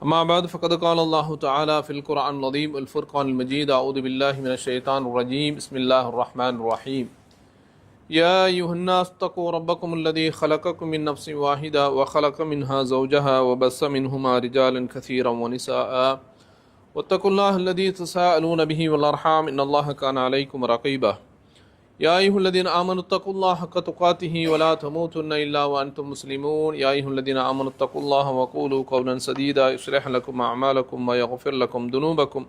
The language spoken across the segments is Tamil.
اما بعد، فقد قال اللہ تعالیٰ فی القرآن العظیم الفرقان المجید اعوذ باللہ من الشیطان الرجیم بسم اللہ الرحمن الرحیم یا ایوہ الناس تقو ربکم الذی خلقکم من نفس واحدہ وخلق منها زوجها وبس منهما رجالا كثيرا ونساء. واتقوا اللہ الذی تساءلون به والارحام ان اللہ کان علیکم رقیبہ يا أيها الذين آمنوا اتقوا الله حق تقاته ولا تموتن إلا وأنتم مسلمون. يا أيها الذين آمنوا اتقوا الله وقولوا قولا سديدا يصلح لكم أعمالكم ويغفر لكم ذنوبكم.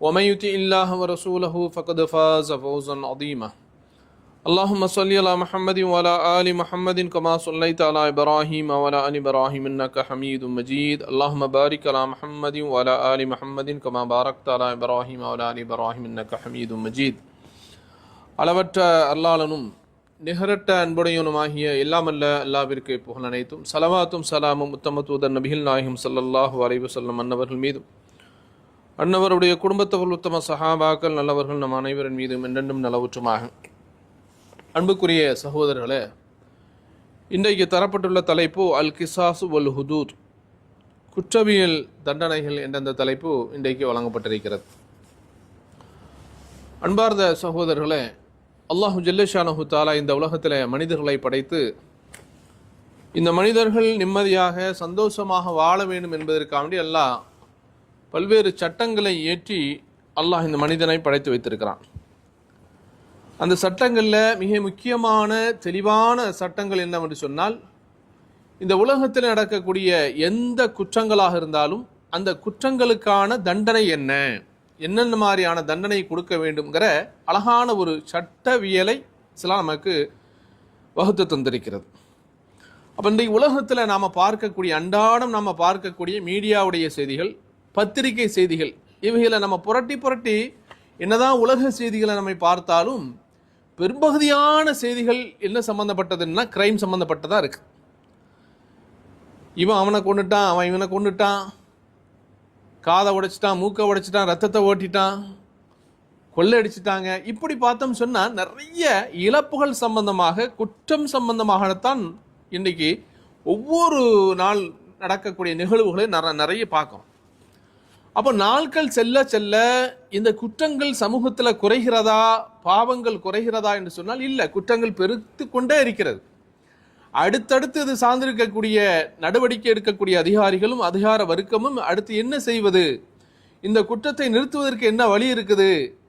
ومن يطع الله ورسوله فقد فاز فوزا عظيما. اللهم صل على محمد وعلى آل محمد كما صليت على إبراهيم وعلى آل إبراهيم إنك حميد مجيد. اللهم بارك على محمد وعلى آل محمد كما باركت على إبراهيم وعلى آل إبراهيم إنك حميد مجيد. அளவற்ற அல்லாளனும் நிகரட்ட அன்புடையவனுமாகிய எல்லாமல்ல அல்லாவிற்கு புகழ் அனைத்தும். சலவாத்தும் சலாமும் உத்தமத்துவதன் நபிகள் நாயகம் சல்லல்லாஹு வரைவு செல்லும் அன்னவர்கள் மீதும். அன்னவருடைய குடும்பத்தவர்கள் உத்தம சஹாபாக்கள் நல்லவர்கள் நம் அனைவரின் மீதும் என்றென்றும் நலவுற்றுமாக. அன்புக்குரிய சகோதரர்களே இன்றைக்கு தரப்பட்டுள்ள தலைப்பு அல் கிசாசு வல் ஹுதூத் குற்றவியல் தண்டனைகள் என்ற அந்த தலைப்பு இன்றைக்கு வழங்கப்பட்டிருக்கிறது. அன்பார்ந்த சகோதரர்களே அல்லாஹு ஜல்லஷானஹு தாலா இந்த உலகத்தில் மனிதர்களை படைத்து இந்த மனிதர்கள் நிம்மதியாக சந்தோஷமாக வாழ வேண்டும் என்பதற்காக வேண்டி அல்லாஹ் பல்வேறு சட்டங்களை ஏற்றி அல்லாஹ் இந்த மனிதனை படைத்து வைத்திருக்கிறான். அந்த சட்டங்களில் மிக முக்கியமான தெளிவான சட்டங்கள் என்னவென்று சொன்னால் இந்த உலகத்தில் நடக்கக்கூடிய எந்த குற்றங்களாக இருந்தாலும் அந்த குற்றங்களுக்கான தண்டனை என்ன? என்னென்ன மாதிரியான தண்டனை கொடுக்க வேண்டும்ங்கிற அழகான ஒரு சட்டவியலை சில நமக்கு வகுத்து தந்திருக்கிறது. அப்போ இன்றைக்கு உலகத்தில் நாம் பார்க்கக்கூடிய அன்றாடம் நாம் பார்க்கக்கூடிய மீடியாவுடைய செய்திகள் பத்திரிகை செய்திகள் இவைகளை நம்ம புரட்டி புரட்டி என்னதான் உலக செய்திகளை நம்ம பார்த்தாலும் பெரும்பகுதியான செய்திகள் என்ன சம்மந்தப்பட்டதுன்னா கிரைம் சம்மந்தப்பட்டதாக இருக்குது இவன் அவனை கொண்டுட்டான் அவன் இவனை கொண்டுட்டான் காதை உடைச்சிட்டான் மூக்கை உடைச்சிட்டான் ரத்தத்தை ஓட்டிட்டான் கொள்ளடிச்சிட்டாங்க இப்படி பார்த்தோம் சொன்னால் நிறைய இழப்புகள் சம்பந்தமாக குற்றம் சம்பந்தமாகத்தான் இன்றைக்கி ஒவ்வொரு நாள் நடக்கக்கூடிய நிகழ்வுகளை நிற நிறைய பார்க்கும் அப்போ நாட்கள் செல்ல செல்ல இந்த குற்றங்கள் சமூகத்தில் குறைகிறதா பாவங்கள் குறைகிறதா என்று சொன்னால் இல்லை குற்றங்கள் பெருத்து கொண்டே இருக்கிறது. அடுத்தடுத்து இது சார்ந்திருக்கக்கூடிய நடவடிக்கை எடுக்கக்கூடிய அதிகாரிகளும் அதிகார வர்க்கமும் அடுத்து என்ன செய்வது? இந்த குற்றத்தை நிறுத்துவதற்கு என்ன வழி இருக்குது?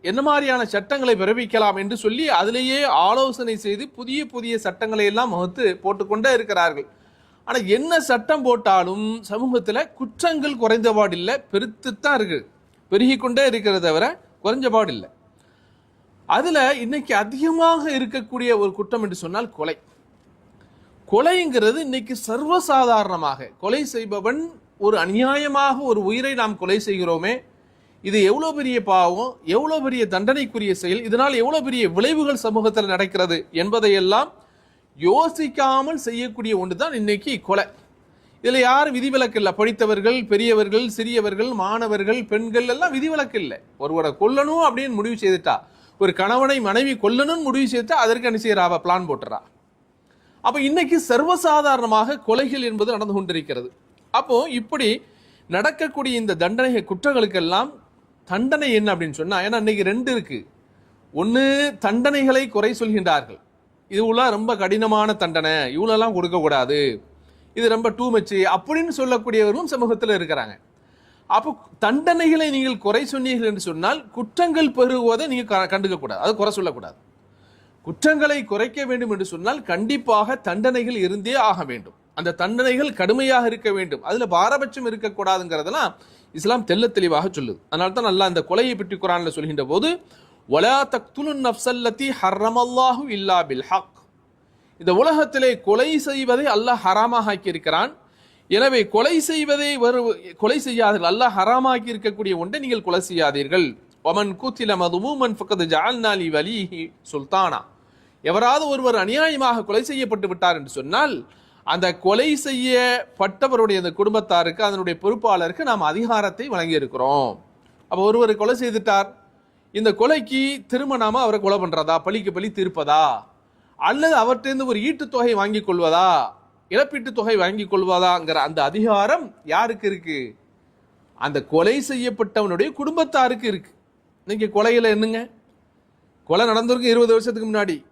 என்ன மாதிரியான சட்டங்களை பிறப்பிக்கலாம் என்று சொல்லி அதிலேயே ஆலோசனை செய்து புதிய புதிய சட்டங்களை எல்லாம் வகுத்து போட்டுக்கொண்டே இருக்கிறார்கள். ஆனால் என்ன சட்டம் போட்டாலும் சமூகத்தில் குற்றங்கள் குறைந்தபாடில்லை பெருத்துத்தான் இருக்கு. பெருகி கொண்டே இருக்கிறத தவிர குறைஞ்சபாடில்லை அதில் இன்னைக்கு அதிகமாக இருக்கக்கூடிய ஒரு குற்றம் என்று சொன்னால் கொலை. கொலைங்கிறது இன்னைக்கு சர்வசாதாரணமாக. கொலை செய்பவன் ஒரு அநியாயமாக ஒரு உயிரை நாம் கொலை செய்கிறோமே. இது எவ்வளோ பெரிய பாவம் எவ்வளோ பெரிய தண்டனைக்குரிய செயல் இதனால் எவ்வளோ பெரிய விளைவுகள் சமூகத்தில் நடக்கிறது என்பதையெல்லாம் யோசிக்காமல் செய்யக்கூடிய ஒன்று தான் இன்னைக்கு கொலை. இதில் யாரும் விதிவிலக்கு இல்லை படித்தவர்கள் பெரியவர்கள் சிறியவர்கள் மாணவர்கள் பெண்கள் எல்லாம் விதிவிலக்கு இல்லை ஒருவரை கொல்லணும் அப்படின்னு முடிவு செய்துட்டா ஒரு கணவனை மனைவி கொல்லணும்னு முடிவு செய்துட்டா அதற்கு என்ன செய்யறா? பிளான் போட்டுறா. அப்போ இன்னைக்கு சர்வசாதாரணமாக கொலைகள் என்பது நடந்து கொண்டிருக்கிறது. அப்போ இப்படி நடக்கக்கூடிய இந்த தண்டனை குற்றங்களுக்கெல்லாம் தண்டனை என்ன அப்படின்னு சொன்னா ஏன்னா இன்னைக்கு ரெண்டு இருக்கு. ஒன்று தண்டனைகளை குறை சொல்கின்றார்கள். இதுவுல ரொம்ப கடினமான தண்டனை இவ்வளோலாம் கொடுக்கக்கூடாது இது ரொம்ப டூ மச்சு அப்படின்னு சொல்லக்கூடியவர்களும் சமூகத்தில் இருக்கிறாங்க. அப்போ தண்டனைகளை நீங்கள் குறை சொன்னீர்கள் என்று சொன்னால் குற்றங்கள் பெருகுவதை நீங்கள் கண்டுக்க கூடாது அது குறை சொல்லக்கூடாது. குற்றங்களை குறைக்க வேண்டும் என்று சொன்னால் கண்டிப்பாக தண்டனைகள் இருந்தே ஆக வேண்டும். அந்த தண்டனைகள் கடுமையாக இருக்க வேண்டும். அதுல பாரபட்சம் இருக்கக்கூடாதுங்கிறதெல்லாம் இஸ்லாம் தெல்ல தெளிவாக சொல்லுது. அதனால தான் நல்லா இந்த கொலையை பற்றி குரான்ல சொல்கின்ற போது ஒலா தக்துலு நப்சல்லத்தி ஹர்ரமல்லாஹு இல்லா பில் ஹக் இந்த உலகத்திலே கொலை செய்வதை அல்லாஹ் ஹராமாக ஆக்கி இருக்கிறான் எனவே கொலை செய்வதை வரு கொலை செய்யாதீர்கள். அல்லாஹ் ஹராமாக்கி இருக்கக்கூடிய ஒன்றை நீங்கள் கொலை செய்யாதீர்கள். ஒமன் கூத்தில மதுமூமன் ஃபக்கது ஜால்நாலி வலிஹி சுல்தானா. எவராவது ஒருவர் அநியாயமாக கொலை செய்யப்பட்டு விட்டார் என்று சொன்னால் அந்த கொலை செய்யப்பட்டவருடைய அந்த குடும்பத்தாருக்கு அதனுடைய பொறுப்பாளருக்கு நாம் அதிகாரத்தை வழங்கியிருக்கிறோம். அப்போ ஒருவர் கொலை செய்துட்டார். இந்த கொலைக்கு திருமணமா அவரை கொலை பண்ணுறதா பழிக்கு பழி தீர்ப்பதா? அல்லது அவர்கிட்ட ஒரு ஈட்டுத் தொகை வாங்கி கொள்வதா? இழப்பீட்டுத் தொகை வாங்கி கொள்வதாங்கிற அந்த அதிகாரம் யாருக்கு இருக்கு? அந்த கொலை செய்யப்பட்டவனுடைய குடும்பத்தாருக்கு இருக்கு. இன்னைக்கு கொலையில் என்னங்க? கொலை நடந்திருக்கு இருபது வருஷத்துக்கு முன்னாடி.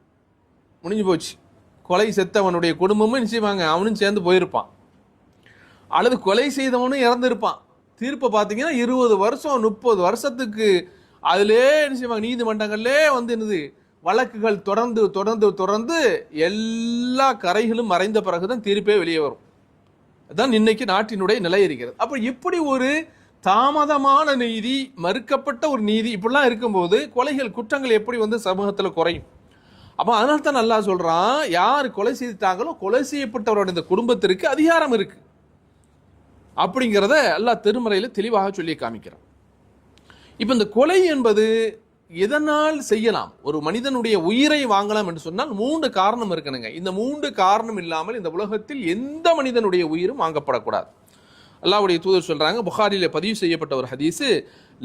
முடிஞ்சு போச்சு. கொலை செத்தவனுடைய குடும்பமும் என்ன செய்வாங்க? அவனும் சேர்ந்து போயிருப்பான். அல்லது கொலை செய்தவனும் இறந்துருப்பான். தீர்ப்பை பார்த்தீங்கன்னா இருபது வருஷம் முப்பது வருஷத்துக்கு அதிலே என்ன செய்வாங்க? வந்து என்னது? வழக்குகள் தொடர்ந்து தொடர்ந்து தொடர்ந்து எல்லா கரைகளும் மறைந்த பிறகுதான் தீர்ப்பே வெளியே வரும். அதான் இன்னைக்கு நாட்டினுடைய நிலை இருக்கிறது. அப்ப இப்படி ஒரு தாமதமான நீதி மறுக்கப்பட்ட ஒரு நீதி இப்படிலாம் இருக்கும்போது கொலைகள் குற்றங்கள் எப்படி வந்து சமூகத்தில் குறையும்? அப்போ அதனால தான் நல்லா சொல்கிறான் யார் கொலை செய்துட்டாங்களோ கொலை செய்யப்பட்டவரோட இந்த குடும்பத்திற்கு அதிகாரம் இருக்கு. அப்படிங்கிறத எல்லா திருமறையில் தெளிவாக சொல்லி காமிக்கிறான். இப்போ இந்த கொலை என்பது எதனால் செய்யலாம்? ஒரு மனிதனுடைய உயிரை வாங்கலாம் என்று சொன்னால் மூன்று காரணம் இருக்கணுங்க. இந்த மூன்று காரணம் இல்லாமல் இந்த உலகத்தில் எந்த மனிதனுடைய உயிரும் வாங்கப்படக்கூடாது. அல்லாவுடைய தூதர் சொல்கிறாங்க புகாரியில் பதிவு செய்யப்பட்ட ஒரு ஹதீஸு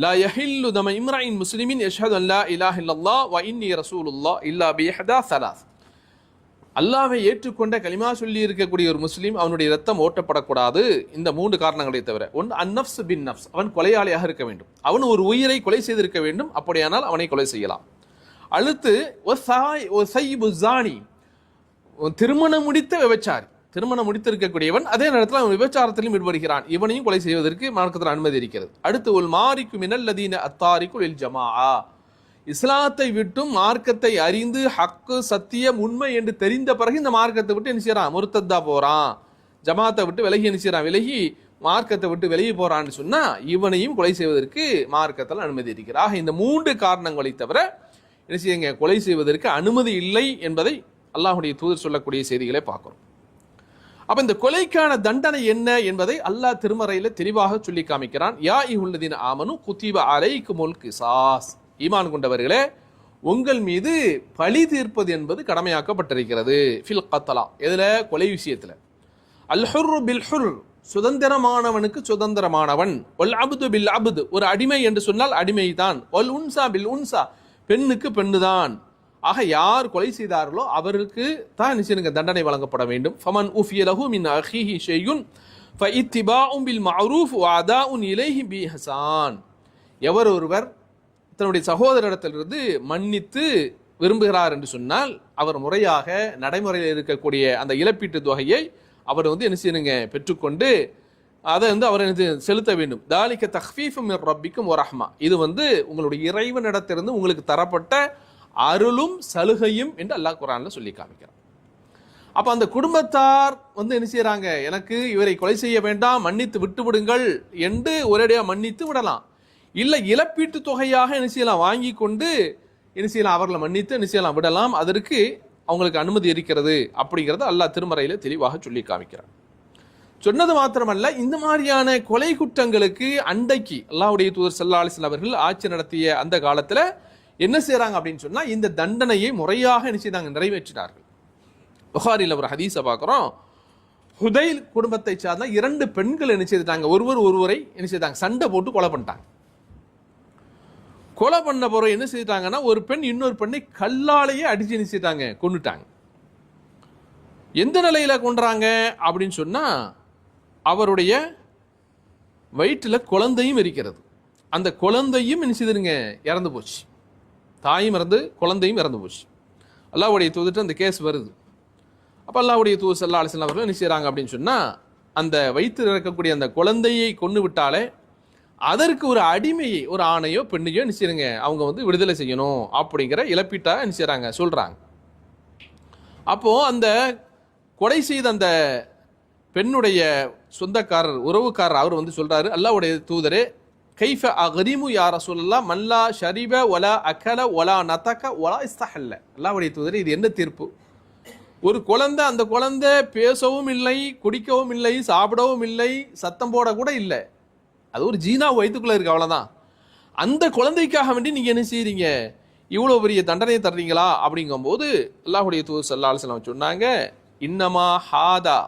லா யஹில்லு தம இம்ராயின் முஸ்லிமின் யஷ்ஹது அல்லா இலாஹ இல்லல்லாஹ் வ இன்னி ரசூலுல்லாஹ் இல்லா பிஹதா சலாஸ் அல்லாவை ஏற்றுக்கொண்ட கலிமா சொல்லி இருக்கக்கூடிய ஒரு முஸ்லீம் அவனுடைய ரத்தம் ஓட்டப்படக்கூடாது. இந்த மூன்று காரணங்களை தவிர. ஒன்று அந்நப்ஸ் பின் நப்ஸ். அவன் கொலையாளியாக இருக்க வேண்டும். அவன் ஒரு உயிரை கொலை செய்திருக்க வேண்டும். அப்படியானால் அவனை கொலை செய்யலாம். அடுத்து ஜானி. திருமணம் முடித்த விபச்சாரி. திருமணம் முடித்திருக்கக்கூடியவன் அதே நேரத்தில் அவன் விபச்சாரத்திலும் ஈடுபடுகிறான். இவனையும் கொலை செய்வதற்கு மார்க்கத்தில் அனுமதி இருக்கிறது. அடுத்து ஒரு மாரிக்கு மினல்லதீன அத்தாரிக்குள் இல் ஜமா இஸ்லாத்தை விட்டும் மார்க்கத்தை அறிந்து ஹக்கு சத்தியம் உண்மை என்று தெரிந்த பிறகு இந்த மார்க்கத்தை விட்டு என்ன செய்யறான்? முருத்தத்தா போறான். ஜமாத்தை விட்டு விலகி என்ன செய்யறான்? விலகி மார்க்கத்தை விட்டு வெளியே போறான்னு சொன்னா இவனையும் கொலை செய்வதற்கு மார்க்கத்தில் அனுமதி இருக்கிறது இந்த மூன்று காரணங்களை தவிர என்ன செய்யுங்க? கொலை செய்வதற்கு அனுமதி இல்லை என்பதை அல்லாஹுடைய தூதர் சொல்லக்கூடிய செய்திகளை பார்க்குறோம். அப்ப இந்த கொலைக்கான தண்டனை என்ன என்பதை அல்லாஹ் திருமறையில தெளிவாக சொல்லி காமிக்கிறான். யா இஹுல்லதீன் ஆமனு குத்திவ அலைக்குமுல் கிசாஸ். ஈமான் கொண்டவர்களே உங்கள் மீது பழி தீர்ப்பது என்பது கடமையாக்கப்பட்டிருக்கிறது. ஃபில் கத்தலா. எதுல? கொலை விஷயத்துல. அல்ஹுர் பில் ஹுர் சுதந்திரமானவனுக்கு சுதந்திரமானவன். ஒல் அபுது பில் அபுது. ஒரு அடிமை என்று சொன்னால் அடிமை தான் ஒல் உன்சா பில் உன்சா. பெண்ணுக்கு பெண்ணுதான். ஆக யார் கொலை செய்தார்களோ அவருக்கு தான் நிச்சயங்க தண்டனை வழங்கப்பட வேண்டும். ஃபமன் உஃபிய லஹு மின் அஹிஹி ஷெய்யுன் ஃபஇத்திபாஉம் பில் மஅரூஃப் வாதா அதாஉன் இலைஹி பி ஹசான் எவர் ஒருவர் தன்னுடைய சகோதரிடத்திலிருந்து மன்னித்து விரும்புகிறார் என்று சொன்னால் அவர் முறையாக நடைமுறையில் இருக்கக்கூடிய அந்த இழப்பீட்டு தொகையை அவர் வந்து என்ன செய்யணுங்க பெற்றுக்கொண்டு அதை வந்து அவர் எனக்கு செலுத்த வேண்டும். தாலிக்க தஹ்ஃபீஃபும் ரப்பிக்கும் ரஹ்மா. இது வந்து உங்களுடைய இறைவனிடத்திலிருந்து உங்களுக்கு தரப்பட்ட அருளும் சலுகையும் என்று அல்லாஹ் குரான்ல சொல்லி காமிக்கிறார் அப்ப அந்த குடும்பத்தார் வந்து என்ன செய்யறாங்க எனக்கு இவரை கொலை செய்ய வேண்டாம் மன்னித்து விட்டு விடுங்கள் என்று ஒரேடியா மன்னித்து விடலாம். இல்ல இழப்பீட்டு தொகையாக என்ன செய்யலாம்? வாங்கி கொண்டு என்ன செய்யலாம்? அவர்களை மன்னித்து என்ன செய்யலாம்? விடலாம். அதற்கு அவங்களுக்கு அனுமதி இருக்கிறது அப்படிங்கிறத அல்லாஹ் திருமறையில தெளிவாக சொல்லி காமிக்கிறார் சொன்னது மாத்திரமல்ல இந்த மாதிரியான கொலை குற்றங்களுக்கு அண்டைக்கு அல்லாவுடைய தூதர் சல்லா அலிஸ்லாம் அவர்கள் ஆட்சி நடத்திய அந்த காலத்துல என்ன செய்கிறாங்க அப்படின்னு சொன்னால் இந்த தண்டனையை முறையாக என்ன செய்தாங்க? நிறைவேற்றினார்கள். புகாரில் ஒரு ஹதீஸை பார்க்குறோம். ஹுதைல் குடும்பத்தை சார்ந்த இரண்டு பெண்கள் என்ன செய்துட்டாங்க? ஒருவர் ஒருவரை என்ன செய்தாங்க? சண்டை போட்டு கொலை பண்ணிட்டாங்க. கொலை பண்ண போற என்ன செய்தாங்கன்னா ஒரு பெண் இன்னொரு பெண்ணை கல்லாலேயே அடிச்சு என்ன செய்தாங்க கொண்டுட்டாங்க எந்த நிலையில கொன்றாங்க அப்படின்னு சொன்னா அவருடைய வயிற்றுல குழந்தையும் இருக்கிறது. அந்த குழந்தையும் என்ன செய்திருங்க? இறந்து போச்சு. தாயும் இறந்து குழந்தையும் இறந்து போச்சு. அல்லாவுடைய தூதுட்டு அந்த கேஸ் வருது. அப்போ அல்லாவுடைய தூது செல்லா அலிஸ்லாம் அவர்கள் என்ன செய்கிறாங்க அப்படின்னு சொன்னால் அந்த வயிற்றில் இருக்கக்கூடிய அந்த குழந்தையை கொண்டு விட்டாலே அதற்கு ஒரு அடிமையை ஒரு ஆணையோ பெண்ணையோ என்ன செய்யுங்க அவங்க வந்து விடுதலை செய்யணும் அப்படிங்கிற இழப்பீட்டாக என்ன செய்கிறாங்க சொல்கிறாங்க அப்போது அந்த கொலை செய்த அந்த பெண்ணுடைய சொந்தக்காரர் உறவுக்காரர் அவர் வந்து சொல்கிறாரு அல்லாவுடைய தூதரே கைஃப அகரிமு யா சொல்லலாம் மல்லா ஷரிப ஒலா அகல ஒலா நத்தக்க ஒலா இஸ்தஹல்ல. அல்லாவுடைய தூதரே இது என்ன தீர்ப்பு? ஒரு குழந்தை அந்த குழந்தை பேசவும் இல்லை குடிக்கவும் இல்லை சாப்பிடவும் இல்லை சத்தம் போட கூட இல்லை. அது ஒரு ஜீனா வயிற்றுக்குள்ளே இருக்கு அவ்வளோதான் அந்த குழந்தைக்காக வேண்டி நீங்கள் என்ன செய்றீங்க? இவ்வளோ பெரிய தண்டனை தர்றீங்களா? அப்படிங்கும்போது அல்லாஹுடைய தூர் சல்லாஹ் சொன்னாங்க இன்னமா ஹாதா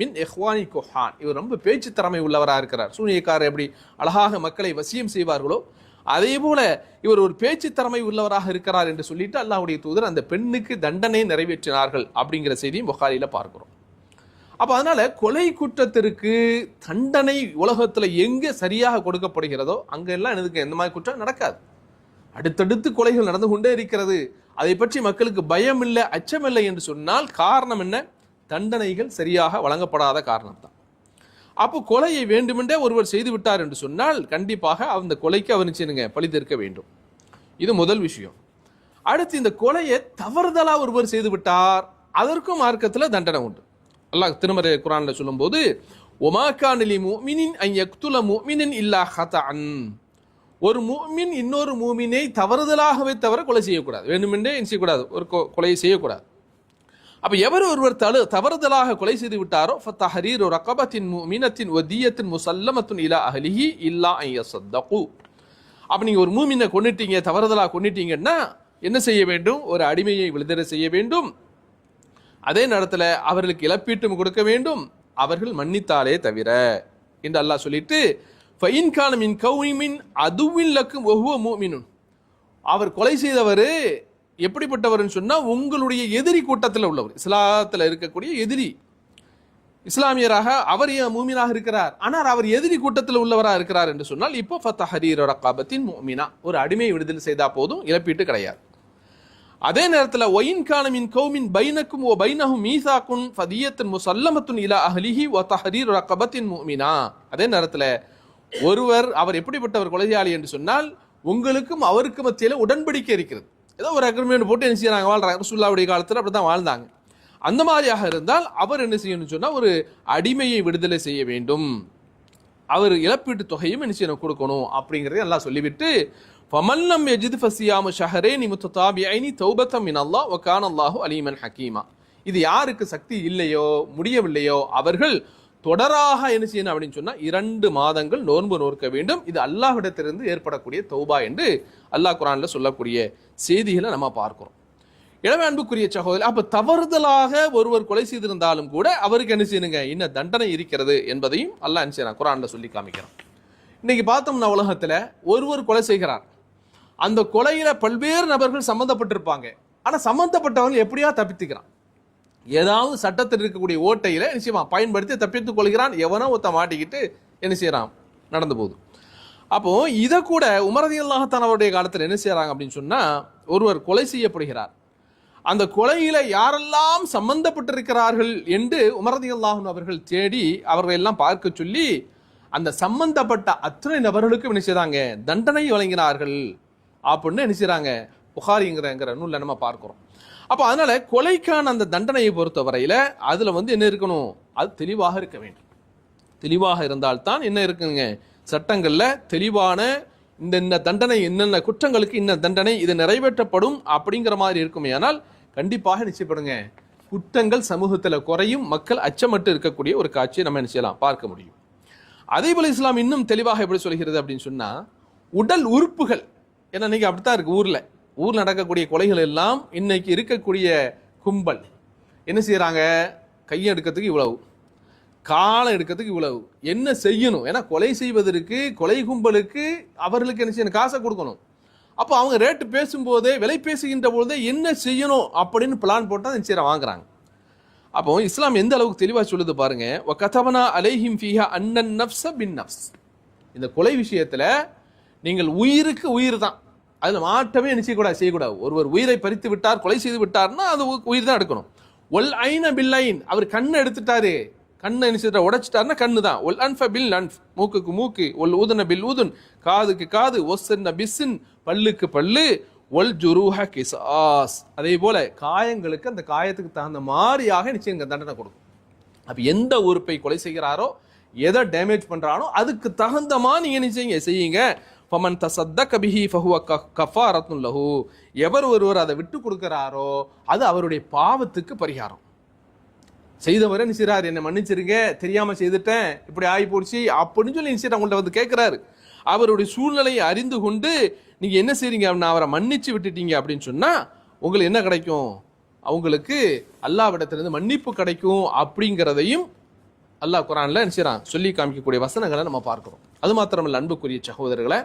மின் எஹ்வானி குஹான் இவர் ரொம்ப பேச்சு திறமை உள்ளவராக இருக்கிறார். சூனியக்காரர் எப்படி அழகாக மக்களை வசியம் செய்வார்களோ அதே போல இவர் ஒரு பேச்சு திறமை உள்ளவராக இருக்கிறார் என்று சொல்லிட்டு அல்லாஹுடைய தூதர் அந்த பெண்ணுக்கு தண்டனை நிறைவேற்றினார்கள் அப்படிங்கிற செய்தியும் புகாரில பார்க்கிறோம். அப்போ அதனால கொலை குற்றத்திற்கு தண்டனை உலகத்தில் எங்கே சரியாக கொடுக்கப்படுகிறதோ அங்கெல்லாம் எனக்கு எந்த மாதிரி குற்றம் நடக்காது. அடுத்தடுத்து கொலைகள் நடந்து கொண்டே இருக்கிறது. அதை பற்றி மக்களுக்கு பயம் இல்லை அச்சம் இல்லை என்று சொன்னால் காரணம் என்ன? தண்டனைகள் சரியாக வழங்கப்படாத காரணம் தான் அப்போ கொலையை வேண்டுமென்றே ஒருவர் செய்து விட்டார் என்று சொன்னால் கண்டிப்பாக அந்த கொலைக்கு அவர் நிச்சயங்க பழி தீர்க்க வேண்டும். இது முதல் விஷயம். அடுத்து இந்த கொலையை தவறுதலாக ஒருவர் செய்து விட்டார். அதற்கும் மார்க்கத்தில் தண்டனை உண்டு. அல்லாஹ் திருமறை குரானில் சொல்லும்போது ஒமாக்கானிலி மூமினின் ஐ மூமினின் முமினின் இல்லா ஹதான் ஒரு மூமின் இன்னொரு மூமினை தவறுதலாகவே தவிர கொலை செய்யக்கூடாது. வேண்டுமென்றே என்ன செய்யக்கூடாது. ஒரு கொலையை செய்யக்கூடாது. அப்போ எவர் ஒருவர் தழு தவறுதலாக கொலை செய்து விட்டாரோ ஃபத்தஹரீர் ரகபத்தின் மீனத்தின் ஒதியத்தின் முசல்லமத்துன் இலா அஹலிஹி இல்லா ஐயசத்தகு அப்போ நீங்கள் ஒரு மூமினை கொண்டுட்டீங்க தவறுதலாக கொண்டுட்டீங்கன்னா என்ன செய்ய வேண்டும்? ஒரு அடிமையை விழுதலை செய்ய வேண்டும். அதே நேரத்தில் அவர்களுக்கு இழப்பீட்டும் கொடுக்க வேண்டும். அவர்கள் மன்னித்தாலே தவிர. என்று அல்லாஹ் சொல்லிட்டு ஃபைன் காலம் மின் கௌமின் அதுவின் லக்கும் ஒவ்வொரு மூமினும் அவர் கொலை செய்தவர் எப்படிப்பட்டவர்னு சொன்னால் உங்களுடைய எதிரி கூட்டத்தில் உள்ளவர். இஸ்லாத்தில் இருக்கக்கூடிய எதிரி. இஸ்லாமியராக அவர் ஏன் மூமினாக இருக்கிறார்? ஆனால் அவர் எதிரி கூட்டத்தில் உள்ளவராக இருக்கிறார் என்று சொன்னால் இப்போ ஃபத்தஹரீர் ரகாபத்தின் மூமினா. ஒரு அடிமை விடுதலை செய்தால் போதும் இழப்பீட்டு கிடையாது. அதே நேரத்தில் ஒயின் கானமின் கௌமின் பைனக்கும் ஓ பைனஹும் மீசாக்கும் ஃபதியத்தின் முசல்லமத்துன் இலா அஹ்லிஹி ஓ தஹரீர் கபத்தின் மூமினா. அதே நேரத்தில் ஒருவர் அவர் எப்படிப்பட்டவர் கொலையாளி என்று சொன்னால் உங்களுக்கும் அவருக்கு மத்தியில் உடன்படிக்கை இருக்கிறது. ஏதோ ஒரு அக்ரிமெண்ட் போட்டு என்ன செய்யறாங்க? வாழ்றாங்க. ரசூல்லாவுடைய காலத்தில் அப்படி தான் வாழ்ந்தாங்க. அந்த மாதிரியாக இருந்தால் அவர் என்ன செய்யணும்னு சொன்னால் ஒரு அடிமையை விடுதலை செய்ய வேண்டும். அவர் இழப்பீட்டு தொகையும் என்ன செய்யணும்? கொடுக்கணும் அப்படிங்கிறதை எல்லாம் சொல்லிவிட்டு ஃபமல்லம் எஜித் ஃபசியாமு ஷஹரே நிமுத்து ஐனி தௌபத்தம் மின் அல்லாஹ் வக்கான் அல்லாஹு அலீமன் ஹக்கீமா இது யாருக்கு சக்தி இல்லையோ முடியவில்லையோ அவர்கள் தொடராக என்ன செய்யணும் அப்படின்னு சொன்னால் இரண்டு மாதங்கள் நோன்பு நோர்க்க வேண்டும். இது அல்லாஹ்விடத்திலிருந்து ஏற்படக்கூடிய தௌபா என்று அல்லாஹ் குரானில் சொல்லக்கூடிய செய்திகளை நம்ம பார்க்கிறோம். எனவே அன்புக்குரிய சகோதரி அப்ப தவறுதலாக ஒருவர் கொலை செய்திருந்தாலும் கூட அவருக்கு என்ன செய்யணுங்க? இன்ன தண்டனை இருக்கிறது என்பதையும் அல்லாஹ் என்ன செய்யறான்? குரான்ல சொல்லி காமிக்கிறான். இன்னைக்கு பார்த்தோம்னா உலகத்துல ஒருவர் கொலை செய்கிறார். அந்த கொலையில பல்வேறு நபர்கள் சம்மந்தப்பட்டிருப்பாங்க ஆனா சம்மந்தப்பட்டவர்கள் எப்படியா தப்பித்துக்கிறான்? ஏதாவது சட்டத்தில் இருக்கக்கூடிய ஓட்டையில நிச்சயமா பயன்படுத்தி தப்பித்துக் கொள்கிறான். எவனோ ஒருத்த மாட்டிக்கிட்டு என்ன செய்யறான்? நடந்து போகுது. அப்போ இதை கூட உமரதி அல்லாஹத்தான் அவருடைய காலத்தில் என்ன செய்யறாங்க அப்படின்னு சொன்னா ஒருவர் கொலை செய்யப்படுகிறார். அந்த கொலையில யாரெல்லாம் சம்பந்தப்பட்டிருக்கிறார்கள் என்று உமரதி அல்லாஹன் அவர்கள் தேடி அவர்கள் எல்லாம் பார்க்க சொல்லி அந்த சம்பந்தப்பட்ட அத்தனை நபர்களுக்கும் என்ன செய்தாங்க தண்டனை வழங்கினார்கள். அப்படின்னு என்ன செய்கிறாங்க புகாரிங்கிறங்கிற நூலில் நம்ம பார்க்குறோம். அப்போ அதனால கொலைக்கான அந்த தண்டனையை பொறுத்த வரையில் அதில் வந்து என்ன இருக்கணும்? அது தெளிவாக இருக்க வேண்டும். தெளிவாக இருந்தால்தான் என்ன இருக்குங்க? சட்டங்களில் தெளிவான இந்த இந்த தண்டனை என்னென்ன குற்றங்களுக்கு இன்ன தண்டனை இது நிறைவேற்றப்படும் அப்படிங்கிற மாதிரி இருக்குமே. ஆனால் கண்டிப்பாக நிச்சயப்படுங்க. குற்றங்கள் சமூகத்தில் குறையும் மக்கள் அச்சமட்டு இருக்கக்கூடிய ஒரு காட்சியை நம்ம என்ன செய்யலாம்? பார்க்க முடியும். அதே போல இஸ்லாம் இன்னும் தெளிவாக எப்படி சொல்கிறது அப்படின்னு சொன்னால் உடல் உறுப்புகள். ஏன்னா இன்னைக்கு அப்படித்தான் இருக்குது ஊரில். ஊரில் நடக்கக்கூடிய கொலைகள் எல்லாம் இன்னைக்கு இருக்கக்கூடிய கும்பல். என்ன செய்கிறாங்க கையெடுக்கிறதுக்கு இவ்வளவு. காலம் எடுக்கிறதுக்கு இவ்வளவு. என்ன செய்யணும்? ஏன்னா கொலை செய்வதற்கு கொலை கும்பலுக்கு அவர்களுக்கு என்ன செய்யணும்? காசை கொடுக்கணும். அப்போ அவங்க ரேட்டு பேசும்போதே விலை பேசுகின்ற பொழுதே என்ன செய்யணும் அப்படின்னு பிளான் போட்டால் அந்த நிச்சயம் வாங்குறாங்க. அப்போ இஸ்லாம் எந்த அளவுக்கு தெளிவாக சொல்லுது பாருங்க. கதவனா அலைஹிம் ஃபீஹா அன்னன் நப்ஸ பின் நப்ஸ் இந்த கொலை விஷயத்தில் நீங்கள் உயிருக்கு உயிர் தான். அதில் மாற்றமே என்ன செய்யக்கூடாது? செய்யக்கூடாது. ஒருவர் உயிரை பறித்து விட்டார் கொலை செய்து விட்டார்னா அது உயிர் தான் எடுக்கணும். ஒல் ஐன பில்லைன் அவர் கண்ணை எடுத்துட்டாரு. கண்ணை என்ன உடைச்சிட்டாருன்னா கண்ணு தான். ஒல் அன்ஃப பில் அன்ஃப். மூக்குக்கு மூக்கு. ஒல் ஊதுன பில் ஊதுன். காதுக்கு காது. ஒஸ்ஸன்ன பிஸ்ஸின். பல்லுக்கு பல்லு. ஒல் ஜுரூஹ கிசாஸ். அதே போல காயங்களுக்கு அந்த காயத்துக்கு தகுந்த மாதிரியாக நிச்சயம் தண்டனை கொடுக்கும். அப்போ எந்த உறுப்பை கொலை செய்கிறாரோ எதை டேமேஜ் பண்ணுறானோ அதுக்கு தகுந்த மாதிரி நீங்க செய்யுங்க. ஃபமன் தசத்த கபிஹி ஃபஹுவ க- கஃபாரத்துன் லஹு. எவர் ஒருவர் அதை விட்டு கொடுக்குறாரோ அது அவருடைய பாவத்துக்கு பரிகாரம். செய்தவரை நினைச்சாரு என்னை மன்னிச்சிருங்க தெரியாமல் செய்துட்டேன் இப்படி ஆகி போச்சு அப்படின்னு சொல்லி நினைச்சிட்டு அவங்கள்ட்ட வந்து கேட்குறாரு அவருடைய சூழ்நிலையை அறிந்து கொண்டு நீங்கள் என்ன செய்றீங்க? அப்படின்னா அவரை மன்னிச்சு விட்டுட்டீங்க அப்படின்னு சொன்னால் உங்களுக்கு என்ன கிடைக்கும்? அவங்களுக்கு அல்லாவிடத்திலிருந்து மன்னிப்பு கிடைக்கும் அப்படிங்கிறதையும் அல்லாஹ் குரான்ல என்ன சொல்லி காமிக்கக்கூடிய வசனங்களை நம்ம பார்க்குறோம். அது மாத்திரமல்ல அன்புக்குரிய சகோதரர்களை.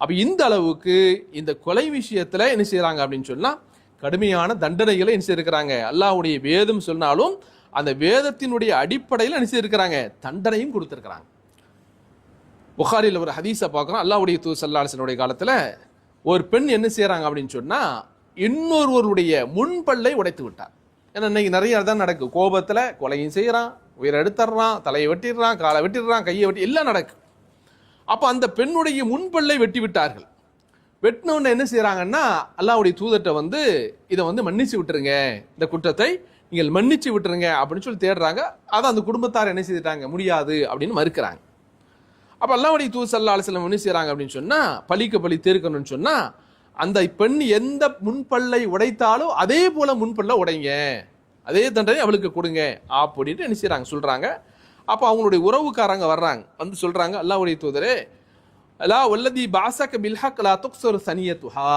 அப்போ இந்த அளவுக்கு இந்த கொலை விஷயத்தில் என்ன செய்கிறாங்க அப்படின்னு சொன்னால் கடுமையான தண்டனைகளை என்ன செய்திருக்கிறாங்க? அல்லாஹ்வுடைய வேதம் சொன்னாலும் அந்த வேதத்தினுடைய அடிப்படையில் நினைச்சிருக்கிறாங்க தண்டனையும் கொடுத்துருக்குறாங்க. புகாரில் ஒரு ஹதீஸை பார்க்குறோம். அல்லாஹ்வுடைய தூ சல்லாசனுடைய காலத்தில் ஒரு பெண் என்ன செய்கிறாங்க அப்படின்னு சொன்னால் இன்னொருவருடைய முன்பல்லை உடைத்து விட்டார். ஏன்னா இன்னைக்கு நிறைய தான் நடக்கும் கோபத்தில் கொலையும் செய்கிறான் உயிரை எடுத்துடுறான் தலையை வெட்டிடுறான் காலை வெட்டிடுறான் கையை வெட்டி எல்லாம் நடக்கும் அப்போ அந்த பெண்ணுடைய முன்பல்லை வெட்டி விட்டார்கள். வெட்டினவுன்னு என்ன செய்கிறாங்கன்னா அல்லாவுடைய தூதர்கிட்ட வந்து இதை வந்து மன்னிச்சு விட்டுருங்க. இந்த குற்றத்தை நீங்கள் மன்னிச்சு விட்டுருங்க அப்படின்னு சொல்லி தேடுறாங்க. அதை அந்த குடும்பத்தார் என்ன செய்துட்டாங்க? முடியாது அப்படின்னு மறுக்கிறாங்க. அப்போ அல்லாஹ்வுடைய தூது சல்லா அலிஸ்லாம் என்ன செய்கிறாங்க அப்படின்னு சொன்னால் பழிக்கு பழி தீர்க்கணும்னு சொன்னால் அந்த பெண் எந்த முன்பல்லை உடைத்தாலும் அதே போல் முன்பல்ல உடைங்க. அதே தண்டனை அவளுக்கு கொடுங்க அப்படின்ட்டு என்ன செய்கிறாங்க சொல்கிறாங்க அப்போ அவங்களுடைய உறவுக்காரங்க வர்றாங்க. வந்து சொல்கிறாங்க அல்லாவுடைய தூதரே லா வல்லதி பாசக பில்ஹக் லா சனிய சனியத்துஹா.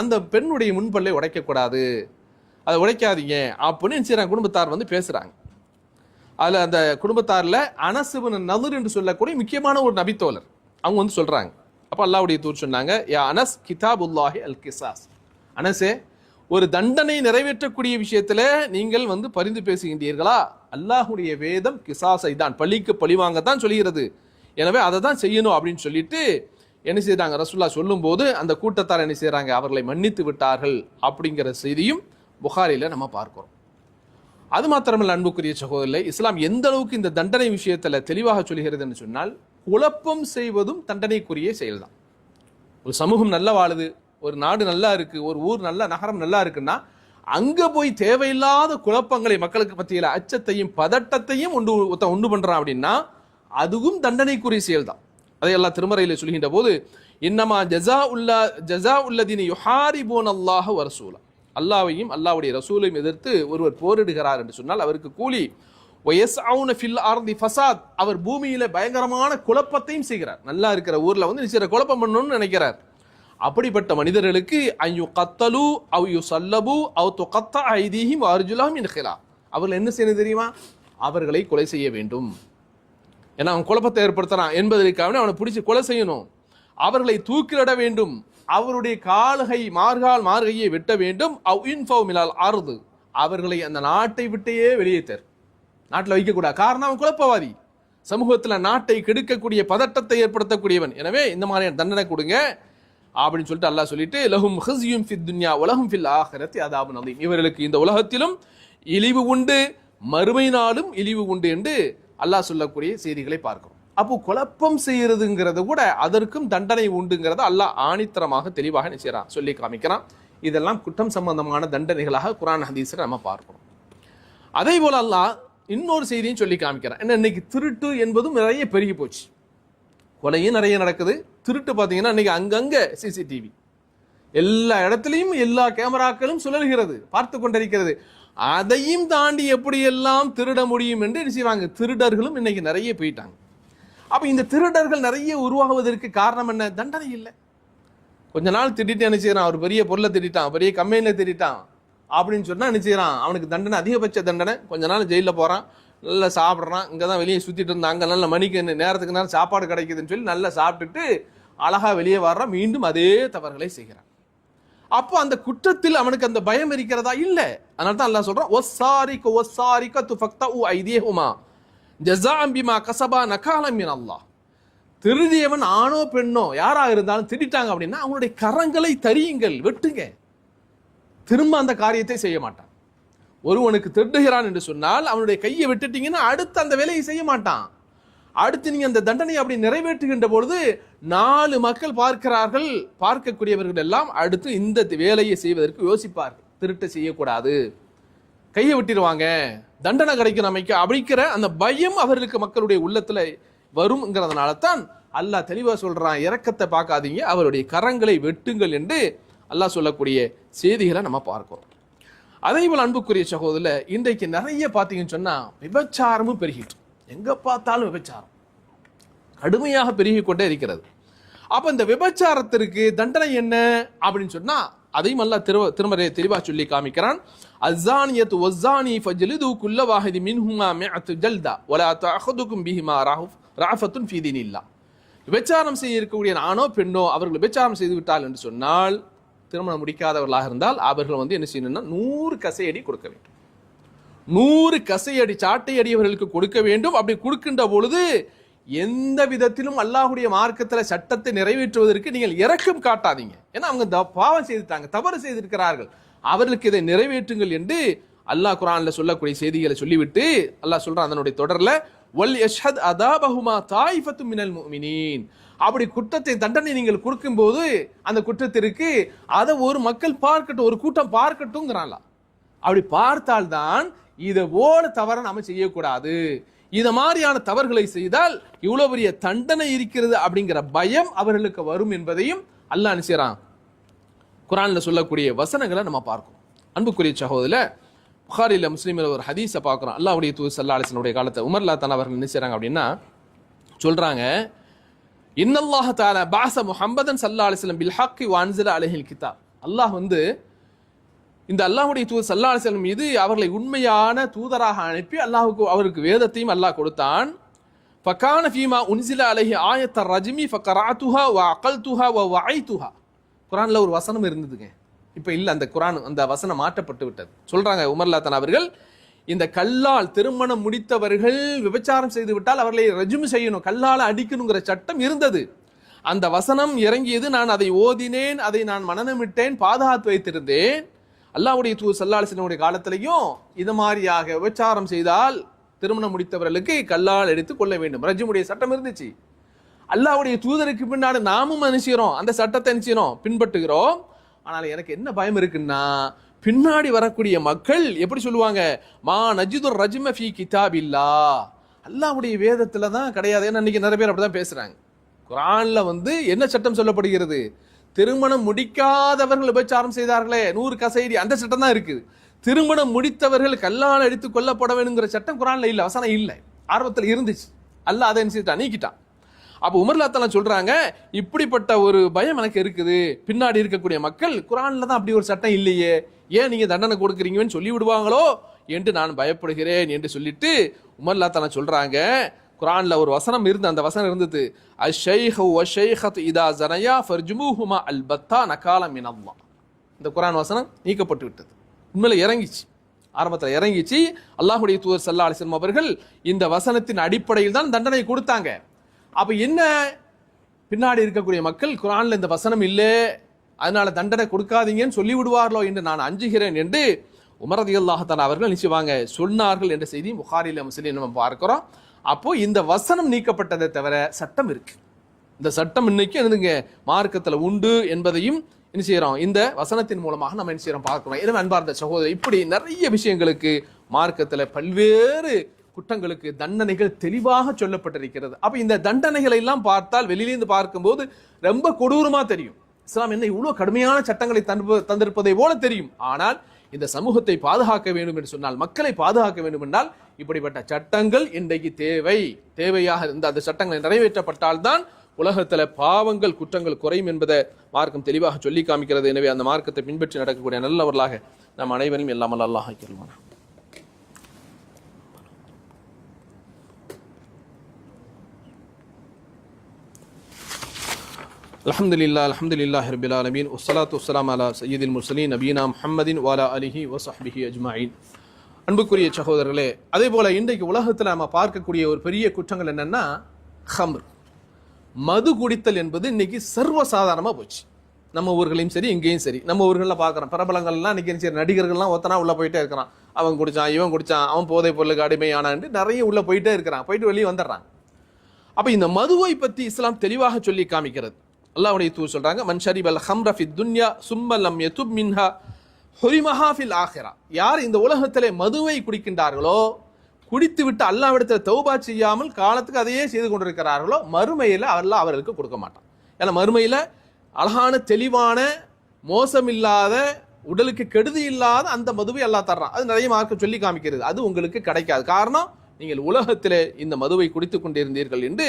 அந்த பெண்ணுடைய முன்பல்லை உடைக்கக்கூடாது. அதை உடைக்காதீங்க அப்படின்னு என்ன குடும்பத்தார் வந்து பேசுறாங்க. அதில் அந்த குடும்பத்தாரில் அனசுவன் நதுர் என்று சொல்லக்கூடிய முக்கியமான ஒரு நபித்தோழர். அவங்க வந்து சொல்கிறாங்க அப்போ அல்லாவுடைய தூர் சொன்னாங்க யா அனஸ் கிதாபுல்லாஹி அல் கிசாஸ். அனசே ஒரு தண்டனை நிறைவேற்றக்கூடிய விஷயத்தில் நீங்கள் வந்து பரிந்து பேசுகின்றீர்களா? அல்லாஹுடைய வேதம் கிசாஸை தான் பழிக்கு பழிவாங்க தான் சொல்கிறது. எனவே அதை தான் செய்யணும் அப்படின்னு சொல்லிட்டு என்ன செய்கிறாங்க ரசுல்லா சொல்லும்போது அந்த கூட்டத்தார் என்ன செய்கிறாங்க அவர்களை மன்னித்து விட்டார்கள் அப்படிங்கிற செய்தியும் புகாரியில் நம்ம பார்க்குறோம். அது மாத்திரமல்ல அன்புக்குரிய சகோதரில் இஸ்லாம் எந்த அளவுக்கு இந்த தண்டனை விஷயத்தில் தெளிவாக சொல்கிறதுன்னு சொன்னால் குழப்பம் செய்வதும் தண்டனைக்குரிய செயல்தான். ஒரு சமூகம் நல்லா வாழுது ஒரு நாடு நல்லா இருக்குது ஒரு ஊர் நல்ல நகரம் நல்லா இருக்குன்னா அங்கே போய் தேவையில்லாத குழப்பங்களை மக்களுக்கு பற்றியில் அச்சத்தையும் பதட்டத்தையும் ஒன்று ஒருத்தன் ஒன்று பண்ணுறான் அப்படின்னா அதுவும் தண்டனைக்குரிய செயல்தான். அதை எல்லாம் திருமறையில சொல்கின்ற போது இன்னமா ஜஸா உல்லா ஜஸா உள்ளதின் யுஹாரிபோன் அல்லாஹ வரசூலா. அல்லாவையும் அல்லாவுடைய ரசூலையும் எதிர்த்து ஒருவர் போரிடுகிறார் என்று சொன்னால் அவருக்கு கூலி ஒயஸ்அவுன ஃபில் ஆர்தி ஃபசாத். அவர் பூமியில பயங்கரமான குழப்பத்தையும் செய்கிறார். நல்லா இருக்கிற ஊர்ல வந்து நிச்சய குழப்பம் பண்ணணும்னு நினைக்கிறார். அப்படிப்பட்ட மனிதர்களுக்கு ஐயு கத்தலு அவ் யு சல்லபு அவ் து கத்த ஐதீஹிம் அர்ஜுலாம் இன்ஹிலா அவர்கள் என்ன செய்யணும் தெரியுமா? அவர்களை கொலை செய்ய வேண்டும். ஏன்னா அவன் குழப்பத்தை ஏற்படுத்துறான் என்பதற்காக அவனை பிடிச்சி கொலை செய்யணும். அவர்களை தூக்கிலிட வேண்டும். அவருடைய கால்கை மார்கால் மார்கையை வெட்ட வேண்டும். அவ் இன்ஃபோமிலால் ஆறுது அறுது அவர்களை அந்த நாட்டை விட்டையே வெளியேற்றர் நாட்டில் வைக்கக்கூடாது. காரணம் அவன் குழப்பவாதி. சமூகத்தில் நாட்டை கெடுக்கக்கூடிய பதட்டத்தை ஏற்படுத்தக்கூடியவன். எனவே இந்த மாதிரியான தண்டனை கொடுங்க. அப்படின்னு சொல்லிட்டு அல்லாஹ் சொல்லிட்டு லஹும் ஹிஸ்யும் ஃபித் துன்யா உலகம் ஃபில் ஆகரத்தி அதாபு நதீம் இவர்களுக்கு இந்த உலகத்திலும் இழிவு உண்டு மறுமை நாளும் இழிவு உண்டு என்று அல்லாஹ் சொல்லக்கூடிய செய்திகளை பார்க்கிறோம். அப்போ குழப்பம் செய்யறதுங்கிறது கூட அதற்கும் தண்டனை உண்டுங்கிறத அல்லாஹ் ஆணித்தரமாக தெளிவாக செய்கிறான் சொல்லி காமிக்கிறான். இதெல்லாம் குற்றம் சம்பந்தமான தண்டனைகளாக குரான் ஹதீஸில் நம்ம பார்க்கிறோம். அதே போல அல்லாஹ் இன்னொரு செய்தியும் சொல்லி காமிக்கிறான். என்ன இன்னைக்கு திருட்டு என்பதும் நிறைய பெருகி போச்சு. கொலையும் நிறைய நடக்குது. திருட்டு பார்த்தீங்கன்னா இன்னைக்கு அங்கங்கே சிசிடிவி எல்லா இடத்துலையும் எல்லா கேமராக்களும் சுழல்கிறது பார்த்து கொண்டிருக்கிறது. அதையும் தாண்டி எப்படியெல்லாம் திருட முடியும் என்று என்ன செய்வாங்க? திருடர்களும் இன்னைக்கு நிறைய போயிட்டாங்க. அப்போ இந்த திருடர்கள் நிறைய உருவாகுவதற்கு காரணம் என்ன? தண்டனை இல்லை. கொஞ்ச நாள் திட்டிட்டு என்ன செய்யறான் ஒரு பெரிய பொருளை திட்டான் பெரிய கம்பெனியில் திட்டான் அப்படின்னு சொன்னால் என்ன செய்யறான் அவனுக்கு தண்டனை அதிகபட்ச தண்டனை. கொஞ்ச நாள் ஜெயிலில் போகிறான் நல்லா சாப்பிட்றான். இங்கே தான் வெளியே சுற்றிட்டு இருந்தான். அங்கே நல்ல மணிக்கு நேரத்துக்கு நேரம் சாப்பாடு கிடைக்குதுன்னு சொல்லி நல்லா சாப்பிட்டுட்டு அழகாக வெளியே வர்றான். மீண்டும் அதே தவறுகளை செய்கிறான். அப்போ அந்த குற்றத்தில் அவனுக்கு அந்த பயம் இருக்கிறதா? இல்லை. அதனால தான் எல்லாம் சொல்கிறான் ஒ சாரிக்கோ ஒ ஒஸ்ஸாரிக்க துஃபக்தா உ ஐதியஹுமா ஜஸாம் பிமா கசபா நகாலமின் அல்லாஹ் திருடியவன் ஆணோ பெண்ணோ யாராக இருந்தாலும் திருடிட்டாங்க அப்படின்னா அவனுடைய கரங்களை தரியுங்கள் வெட்டுங்க. திரும்ப அந்த காரியத்தை செய்ய மாட்டான். ஒருவனுக்கு திருடுகிறான் என்று சொன்னால் அவனுடைய கையை விட்டுட்டீங்கன்னா அடுத்து அந்த வேலையை செய்ய மாட்டான். அடுத்து நீங்கள் அந்த தண்டனையை அப்படி நிறைவேற்றுகின்ற பொழுது நாலு மக்கள் பார்க்கிறார்கள் பார்க்கக்கூடியவர்கள் எல்லாம் அடுத்து இந்த வேலையை செய்வதற்கு யோசிப்பார்கள். திருட்டு செய்யக்கூடாது. கையை விட்டிருவாங்க. தண்டனை கிடைக்கும் நமக்கு அப்படிங்கிற அந்த பயம் அவர்களுக்கு மக்களுடைய உள்ளத்துல வரும்ங்கிறதுனால தான் அல்லாஹ் தெளிவாக சொல்கிறான் இறக்கத்தை பார்க்காதீங்க அவருடைய கரங்களை வெட்டுங்கள் என்று அல்லாஹ் சொல்லக்கூடிய செய்திகளை நம்ம பார்க்கிறோம். அதே போல் அன்புக்குரிய சகோதரில் இன்றைக்கு நிறைய பார்த்தீங்கன்னு சொன்னால் விபச்சாரமும் பெருகிட்டு எங்கே பார்த்தாலும் விபச்சாரம். கடுமையாக பெருகி கொண்டே இருக்கிறது. அப்போ இந்த விபச்சாரத்திற்கு தண்டனை என்ன? அப்படின்னு சொன்னால் அதையும் அல்லாஹ் திரு திரும்ப தெளிவாக சொல்லி காமிக்கிறான். அஸ்ஸானியத் ஒஸ்ஸானி ஃபஜ்லிது குல்ல வாஹிதி மின்ஹுமா மிஅத்து ஜல்தா வலா தஅഖுதுகும் பிஹிமா ராஹுஃப் ராஃபத்துன் ஃபீதின் இல்லா விபச்சாரம் செய்ய இருக்கக்கூடிய ஆணோ பெண்ணோ அவர்கள் விபச்சாரம் செய்து விட்டால் என்று சொன்னால் திருமணம் முடிக்காதவர்களாக இருந்தால் அவர்கள் வந்து என்ன செய்யணும்னா நூறு கசையடி கொடுக்க வேண்டும். நூறு கசையடி சாட்டையடி அவர்களுக்கு கொடுக்க வேண்டும். அப்படி கொடுக்கின்ற பொழுது எந்த விதத்திலும் அல்லாஹுடைய மார்க்கத்தில் சட்டத்தை நிறைவேற்றுவதற்கு நீங்கள் இறக்கம் காட்டாதீங்க. ஏன்னா அவங்க த- பாவம் செய்துட்டாங்க தவறு செய்திருக்கிறார்கள். அவர்களுக்கு இதை நிறைவேற்றுங்கள் என்று அல்லாஹ் குரான்ல சொல்லக்கூடிய செய்திகளை சொல்லிவிட்டு அல்லாஹ் சொல்றான் அதனுடைய தொடர்ல வல் யஷ்ஹத் அதாபஹுமா தாயிஃபத்து மினல் முஃமினீன். அப்படி குற்றத்தை தண்டனை நீங்கள் கொடுக்கும்போது அந்த குற்றத்திற்கு அதை ஒரு மக்கள் பார்க்கட்டும் ஒரு கூட்டம் பார்க்கட்டும்ங்கிறான்ல. அப்படி பார்த்தால்தான் இதை போல தவறை நாம செய்யக்கூடாது. இதை மாதிரியான தவறுகளை செய்தால் இவ்வளவு பெரிய தண்டனை இருக்கிறது அப்படிங்கிற பயம் அவர்களுக்கு வரும் என்பதையும் அல்லாஹ் என்ன குரானில் சொல்லக்கூடிய வசனங்களை நம்ம பார்க்கும் அன்புக்குரிய சகோதரில் புகாரில முஸ்லீமில் ஒரு ஹதீஸை பார்க்குறோம். அல்லாவுடைய தூது சல்லா அலிசனுடைய காலத்தை உமர்லா தான் அவர்கள் என்ன செய்கிறாங்க அப்படின்னா சொல்கிறாங்க இன்னல்லாஹ தாலா பாச முஹம்மதன் சல்லா அலிஸ்லம் பில் ஹக்கி வான்சில அலஹில் கிதாப். அல்லாஹ் வந்து இந்த அல்லாஹுடைய தூதர் சல்லா அலிஸ்லம் மீது அவர்களை உண்மையான தூதராக அனுப்பி அல்லாஹுக்கு அவருக்கு வேதத்தையும் அல்லாஹ் கொடுத்தான். ஃபக்கான ஃபீமா உன்சில அலஹி ஆயத்த ரஜ்மி ஃபக்கராத்துஹா வ அகல்துஹா வ வஐத்துஹா. குரானில் ஒரு வசனம் இருந்ததுங்க. இப்போ இல்லை அந்த குரான் அந்த வசனம் மாற்றப்பட்டு விட்டது. சொல்கிறாங்க உமர்லாத்தன் அவர்கள் இந்த கல்லால் திருமணம் முடித்தவர்கள் விபச்சாரம் செய்து விட்டால் அவர்களை ரஜுமு செய்யணும் கல்லால் அடிக்கணுங்கிற சட்டம் இருந்தது. அந்த வசனம் இறங்கியது நான் அதை ஓதினேன் அதை நான் மனநமிட்டேன் பாதுகாத்து வைத்திருந்தேன். அல்லாவுடைய தூ சல்லாஹனுடைய காலத்திலையும் இது மாதிரியாக விபச்சாரம் செய்தால் திருமணம் முடித்தவர்களுக்கு கல்லால் எடுத்து கொள்ள வேண்டும். ரஜிமுடைய சட்டம் இருந்துச்சு. அல்லாவுடைய தூதருக்கு பின்னாடி நாமும் அனுசிக்கிறோம் அந்த சட்டத்தை அனுசிக்கிறோம் பின்பற்றுகிறோம். ஆனால் எனக்கு என்ன பயம் இருக்குன்னா பின்னாடி வரக்கூடிய மக்கள் எப்படி சொல்லுவாங்க? மா நஜிதுர் ரஜ்ம ஃபி கிதாபில்லா. அல்லாவுடைய வேதத்தில் தான் கிடையாது. ஏன்னா இன்றைக்கி நிறைய பேர் அப்படிதான் பேசுறாங்க. குரானில் வந்து என்ன சட்டம் சொல்லப்படுகிறது? திருமணம் முடிக்காதவர்கள் உபச்சாரம் செய்தார்களே. நூறு கசைடி அந்த சட்டம் தான் இருக்குது. திருமணம் முடித்தவர்கள் கல்லால் அடித்து கொல்லப்பட வேணுங்கிற சட்டம் குரானில் இல்லை. வசனம் இல்லை. ஆர்வத்தில் இருந்துச்சு. அல்லாஹ் அதை என்ன நீக்கிட்டான். அப்போ உமர்லாத்தாலாம் சொல்றாங்க இப்படிப்பட்ட ஒரு பயம் எனக்கு இருக்குது. பின்னாடி இருக்கக்கூடிய மக்கள் குரான்ல தான் அப்படி ஒரு சட்டம் இல்லையே. ஏன் நீங்க தண்டனை கொடுக்குறீங்கன்னு சொல்லி விடுவாங்களோ என்று நான் பயப்படுகிறேன் என்று சொல்லிட்டு உமர்லாத்தலாம் சொல்றாங்க. குரான்ல ஒரு வசனம் இருந்து அந்த வசனம் இருந்தது. அஷைஹு வஷைஹத் இதா ஜனயா ஃபர்ஜுமுஹுமா அல்பத்தா நகாலம் மினல்லாஹ் இந்த குரான் வசனம் நீக்கப்பட்டு விட்டது. உண்மையில் இறங்கிச்சு. ஆரம்பத்தில் இறங்கிச்சு. அல்லாஹுடைய தூதர் சல்லா அலிஸ்லம் அவர்கள் இந்த வசனத்தின் அடிப்படையில் தான் தண்டனை கொடுத்தாங்க. அப்ப என்ன? பின்னாடி இருக்கக்கூடிய மக்கள் குரான்ல இந்த வசனம் இல்லை அதனால தண்டனை கொடுக்காதீங்கன்னு சொல்லி விடுவார்களோ என்று நான் அஞ்சுகிறேன் என்று உமரதி அல்லாஹால அவர்கள் நிச்சயவாங்க சொன்னார்கள் என்ற செய்தி புகாரில முஸ்லீம் நம்ம பார்க்கிறோம். அப்போ இந்த வசனம் நீக்கப்பட்டதை தவிர சட்டம் இருக்கு. இந்த சட்டம் இன்னைக்கு என்னதுங்க? மார்க்கத்தில் உண்டு என்பதையும் என்ன செய்கிறோம் இந்த வசனத்தின் மூலமாக நம்ம என்ன செய்கிறோம் பார்க்கிறோம். எனவே அன்பார்ந்த சகோதரர் இப்படி நிறைய விஷயங்களுக்கு மார்க்கத்தில் பல்வேறு குற்றங்களுக்கு தண்டனைகள் தெளிவாக சொல்லப்பட்டிருக்கிறது. அப்போ இந்த தண்டனைகளை எல்லாம் பார்த்தால் வெளியிலிருந்து பார்க்கும்போது ரொம்ப கொடூரமாக தெரியும். இஸ்லாம் என்ன இவ்வளோ கடுமையான சட்டங்களை தந்து- தந்திருப்பதை போல தெரியும். ஆனால் இந்த சமூகத்தை பாதுகாக்க வேண்டும் என்று சொன்னால் மக்களை பாதுகாக்க வேண்டும் என்றால் இப்படிப்பட்ட சட்டங்கள் இன்றைக்கு தேவை. தேவையாக இருந்த அந்த சட்டங்களை நிறைவேற்றப்பட்டால்தான் உலகத்தில் பாவங்கள் குற்றங்கள் குறையும் என்பதை மார்க்கம் தெளிவாக சொல்லி காமிக்கிறது. எனவே அந்த மார்க்கத்தை பின்பற்றி நடக்கக்கூடிய நல்லவர்களாக நாம் அனைவரும் எல்லாம் அல்லாஹ் ஆக்கிடுவானா அலமதுல்லா அலமதுல்லா ஹர்பில் ஆலமீன் உஸ்லாத்து உஸ்லாம் அலா சையீதில் முர்சலீன் நபீனா முஹம்மதின் வாலா அலிஹி வசஹ்பிஹி அஜ்மாயின் அன்புக்குரிய சகோதரர்களே அதே போல் இன்றைக்கு உலகத்தில் நம்ம பார்க்கக்கூடிய ஒரு பெரிய குற்றங்கள் என்னென்னா ஹம்ர் மது குடித்தல் என்பது இன்றைக்கி சர்வசாதாரணமாக போச்சு. நம்ம ஊர்களையும் சரி இங்கேயும் சரி. நம்ம ஊர்களில் பார்க்குறோம். பிரபலங்கள்லாம் இன்றைக்கி சரி நடிகர்கள்லாம் ஒத்தனா உள்ளே போயிட்டே இருக்கிறான். அவன் குடித்தான் இவன் குடித்தான் அவன் போதை பொருளுக்கு அடிமையானான்ட்டு நிறைய உள்ளே போயிட்டே இருக்கிறான். போயிட்டு வெளியே வந்துடுறான் அப்போ இந்த மதுவை பற்றி இஸ்லாம் தெளிவாக சொல்லி காமிக்கிறது. அல்லாவுடைய தூர் சொல்றாங்க மன் ஷரிபல் ஹம்ர ஃபித் துன்யா சும்மல்லம் லம் யதுப் மின்ஹா ஹொரிமஹாஃபில் ஆஹிரா யார் இந்த உலகத்திலே மதுவை குடிக்கின்றார்களோ குடித்து விட்டு அல்லாவிடத்தில் தௌபா செய்யாமல் காலத்துக்கு அதையே செய்து கொண்டிருக்கிறார்களோ மறுமையில் அல்லாஹ் அவர்களுக்கு கொடுக்க மாட்டான். ஏன்னா மறுமையில் அழகான தெளிவான மோசமில்லாத உடலுக்கு கெடுதி இல்லாத அந்த மதுவை எல்லாம் தர்றான். அது நிறைய மார்க்க சொல்லி காமிக்கிறது. அது உங்களுக்கு கிடைக்காது. காரணம் நீங்கள் உலகத்திலே இந்த மதுவை குடித்து கொண்டிருந்தீர்கள் என்று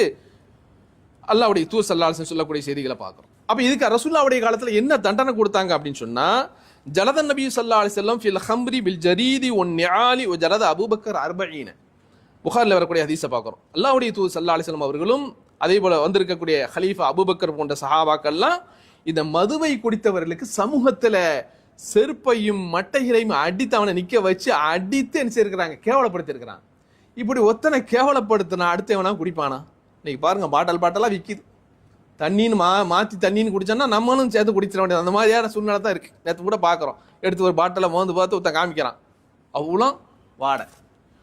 அல்லாவுடைய தூர் சல்லாசன் சொல்லக்கூடிய செய்திகளை பார்க்குறோம். அப்போ இதுக்கு ரசுல்லாவுடைய காலத்தில் என்ன தண்டனை கொடுத்தாங்க அப்படின்னு சொன்னால் ஜலதன் நபி சல்லா அலி செல்லம் ஃபில் ஹம்ரி பில் ஜரீதி ஒன் நியாலி ஒ ஜலத அபூபக்கர் அர்பஈன. புகாரில் வரக்கூடிய ஹதீஸை பார்க்குறோம். அல்லாவுடைய தூர் சல்லா அலிஸ்லாம் அவர்களும் அதே போல் வந்திருக்கக்கூடிய ஹலீஃபா அபூபக்கர் போன்ற சஹாபாக்கள்லாம் இந்த மதுவை குடித்தவர்களுக்கு சமூகத்தில் செருப்பையும் மட்டைகளையும் அடித்து அவனை நிற்க வச்சு அடித்து என்ன செய்யிருக்கிறாங்க கேவலப்படுத்தியிருக்கிறான். இப்படி ஒத்தனை கேவலப்படுத்தினா அடுத்து எவனா குடிப்பானா? இன்னைக்கு பாருங்க பாட்டல் பாட்டெல்லாம் விற்கிது தண்ணின்னு மா மாற்றி தண்ணின்னு குடிச்சோன்னா நம்மளும் சேர்த்து குடிச்சிட வேண்டியது. அந்த மாதிரியான சூழ்நிலை தான் இருக்குது நேற்று கூட பார்க்குறோம். எடுத்து ஒரு பாட்டலை மோந்து பார்த்து ஒருத்தன் காமிக்கிறான். அவ்வளோ வாடை.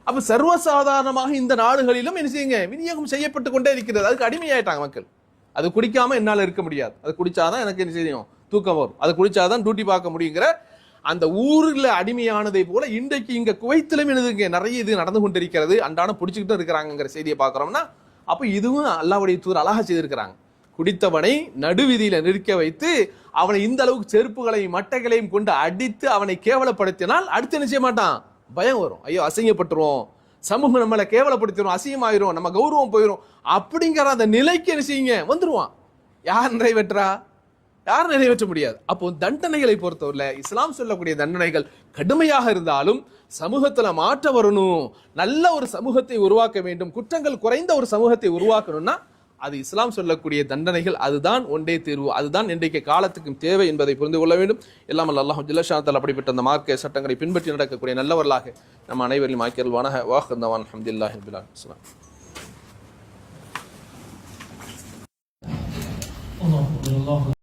அப்போ சர்வசாதாரணமாக இந்த நாடுகளிலும் என்ன செய்யுங்க? விநியோகம் செய்யப்பட்டு கொண்டே இருக்கிறது. அதுக்கு அடிமையாயிட்டாங்க மக்கள். அது குடிக்காமல் என்னால் இருக்க முடியாது. அது குடித்தாதான் எனக்கு என்ன செய்யும்? தூக்கம் வரும். அது குடித்தாதான் டியூட்டி பார்க்க முடியுங்கிற அந்த ஊரில் அடிமையானதை போல இன்றைக்கு இங்கே குவைத்திலும் எனதுங்க நிறைய இது நடந்து கொண்டிருக்கிறது. அன்றாடம் பிடிச்சிக்கிட்டு இருக்கிறாங்கிற செய்தியை பார்க்குறோம்னா அப்போ இதுவும் அல்லாவுடைய தூர் அழகாக செய்திருக்கிறாங்க. குடித்தவனை நடுவீதியில் நிற்க வைத்து அவனை இந்த அளவுக்கு செருப்புகளையும் மட்டைகளையும் கொண்டு அடித்து அவனை கேவலப்படுத்தினால் அடுத்து என்ன செய்ய மாட்டான்? பயம் வரும். ஐயோ அசிங்கப்பட்டுருவோம். சமூகம் நம்மளை கேவலப்படுத்திடும் அசிங்கமாயிரும் நம்ம கௌரவம் போயிடும் அப்படிங்கிற அந்த நிலைக்கு என்ன செய்யுங்க? வந்துடுவான் யார் நிறைவேற்றா யார் நிறைவேற்ற முடியாது அப்போ தண்டனைகளை பொறுத்தவரையில இஸ்லாம் சொல்லக்கூடிய தண்டனைகள் கடுமையாக இருந்தாலும் சமூகத்துல மாற்றம் வரணும் நல்ல ஒரு சமூகத்தை உருவாக்க வேண்டும் குற்றங்கள் குறைந்த ஒரு சமூகத்தை உருவாக்கணும்னா அது இஸ்லாம் சொல்லக்கூடிய தண்டனைகள் அதுதான் ஒன்றே தீர்வு அதுதான் இன்றைக்கு காலத்துக்கும் தேவை என்பதை புரிந்து கொள்ள வேண்டும் எல்லாம் அல்லாஹ் ஜில்லஷாத்தால் அப்படிப்பட்ட அந்த மார்க்க சட்டங்களை பின்பற்றி நடக்கக்கூடிய நல்லவர்களாக நம்ம அனைவரையும் ஆக்கியல்வானாக வாஹந்தவான் அஹமதுல்லாஹி பிலான் இஸ்லாம் الله أكبر الله